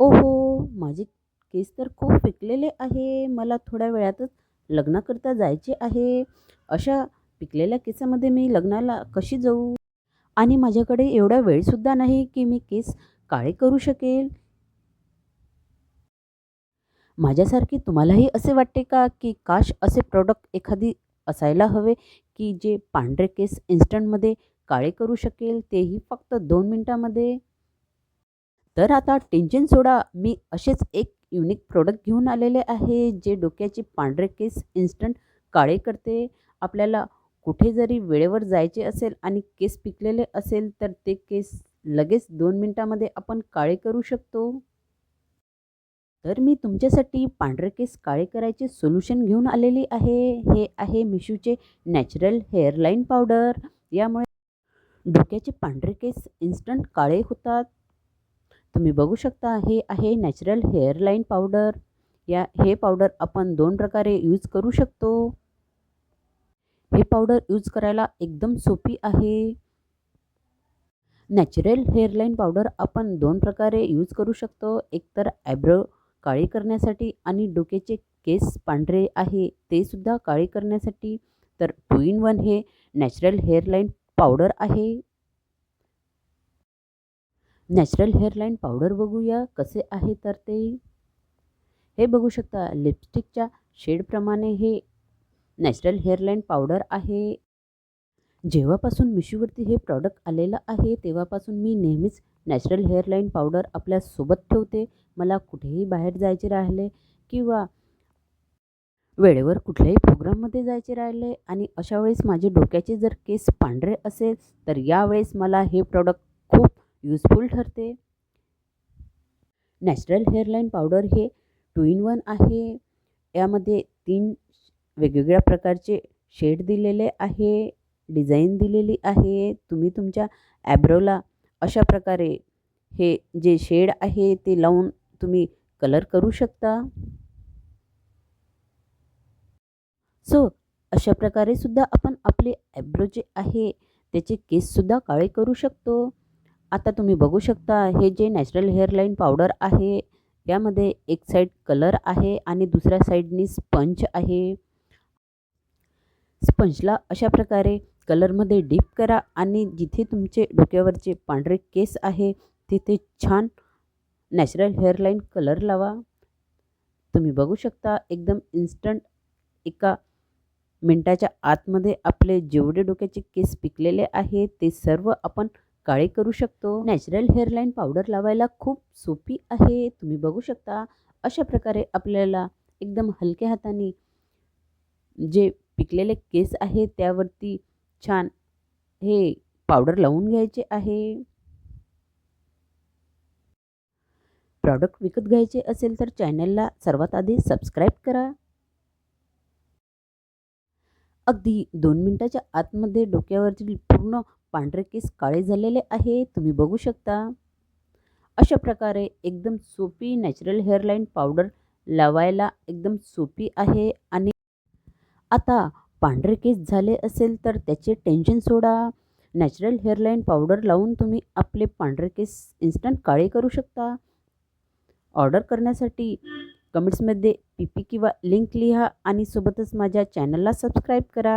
ओहो माझे केस तर खूप पिकलेले आहे. मला थोड्या वेळातच लग्नाकरता जायचे आहे. अशा पिकलेल्या केसामध्ये मी लग्नाला कशी जाऊ? आणि माझ्याकडे एवढा वेळसुद्धा नाही की मी केस काळे करू शकेल. माझ्यासारखी तुम्हालाही असे वाटते का की काश असे प्रॉडक्ट एखादी असायला हवे की जे पांढरे केस इन्स्टंटमध्ये काळे करू शकेल? तेही फक्त दोन मिनटामध्ये? तर आता टेन्शन सोडा मी असेच एक युनिक प्रोडक्ट घेऊन आलेले आहे जे डोक्याचे पांढरे केस इन्स्टंट काळे करते. आपल्याला कुठे जरी वेळेवर जायचे असेल आणि केस पिकलेले असेल तर ते केस लगेच दोन मिनटामध्ये आपण काळे करू शकतो. तर मी तुमच्यासाठी पांढरे केस काळे करायचे सोल्युशन घेऊन आलेली आहे. हे आहे मिशूचे नॅचरल हेअरलाईन पावडर यामुळे डोक्याचे पांढरे केस इन्स्टंट काळे होतात. तुम्ही बघू शकता हे आहे नॅचरल हेअरलाईन पावडर या हे पावडर आपण दोन प्रकारे यूज करू शकतो. हे पावडर यूज करायला एकदम सोपी आहे. नॅचरल हेअरलाईन पावडर आपण दोन प्रकारे यूज करू शकतो. एकतर ॲब्रो काळी करण्यासाठी आणि डोक्याचे केस पांढरे आहे ते सुद्धा काळी करण्यासाठी. तर टू इन वन हे नॅचरल हेअरलाईन पावडर आहे. नॅचरल हेअरलाईन पावडर बघूया कसे आहे तर ते. हे बघू शकता लिपस्टिकच्या शेडप्रमाणे हे नॅचरल हेअरलाईन पावडर आहे. जेव्हापासून मिशोवरती हे प्रॉडक्ट आलेलं आहे तेव्हापासून मी नेहमीच नॅचरल हेअरलाईन पावडर आपल्यासोबत ठेवते. मला कुठेही बाहेर जायचे राहिले किंवा वेळेवर कुठल्याही प्रोग्राममध्ये जायचे राहिले आणि अशा वेळेस माझे डोक्याचे जर केस पांढरे असेल तर यावेळेस मला हे प्रॉडक्ट यूजफुल ठरते. नॅचरल हेअरलाईन पावडर हे टू इन वन आहे. यामध्ये तीन वेगवेगळ्या प्रकारचे शेड दिलेले आहे डिझाईन दिलेली आहे. तुम्ही तुमच्या ॲब्रोला अशा प्रकारे हे जे शेड आहे ते लावून तुम्ही कलर करू शकता. सो अशा प्रकारे सुद्धा आपण आपले ॲब्रो जे आहे त्याचे केससुद्धा काळे करू शकतो. आता तुम्ही बघू शकता हे जे नॅचरल हेअरलाईन पावडर आहे यामध्ये एक साईड कलर आहे आणि दुसऱ्या साईडनी स्पंज आहे. स्पंजला अशा प्रकारे कलरमध्ये डीप करा आणि जिथे तुमचे डोक्यावरचे पांढरे केस आहे तिथे छान नॅचरल हेअरलाईन कलर लावा. तुम्ही बघू शकता एकदम इन्स्टंट एका मिनटाच्या आतमध्ये आपले जेवढे डोक्याचे केस पिकलेले आहे ते सर्व आपण काळे करू शकतो. नॅचरल हेअरलाईन पावडर लावायला खूप सोपी आहे. तुम्ही बघू शकता. अशा प्रकारे आपल्याला एकदम हलक्या हाताने जे पिकलेले केस आहे त्यावरती छान हे पावडर लावून घ्यायचे आहे. प्रॉडक्ट विकत घ्यायचे असेल तर चॅनलला सर्वात आधी सबस्क्राईब करा. अगदी दोन मिनटाच्या आतमध्ये डोक्यावरची पूर्ण पांढरे केस काळे झालेले आहे तुम्ही बघू शकता. अशा प्रकारे एकदम सोपी नॅचरल हेअरलाईन पावडर लावायला एकदम सोपी आहे आणि आता पांढरे केस झाले असेल तर त्याचे टेन्शन सोडा. नॅचरल हेअरलाईन पावडर लावून तुम्ही आपले पांढरे केस इन्स्टंट काळे करू शकता. ऑर्डर करण्यासाठी कमेंट्समध्ये पी पी किंवा लिंक लिहा आणि सोबतच माझ्या चॅनलला सबस्क्राईब करा.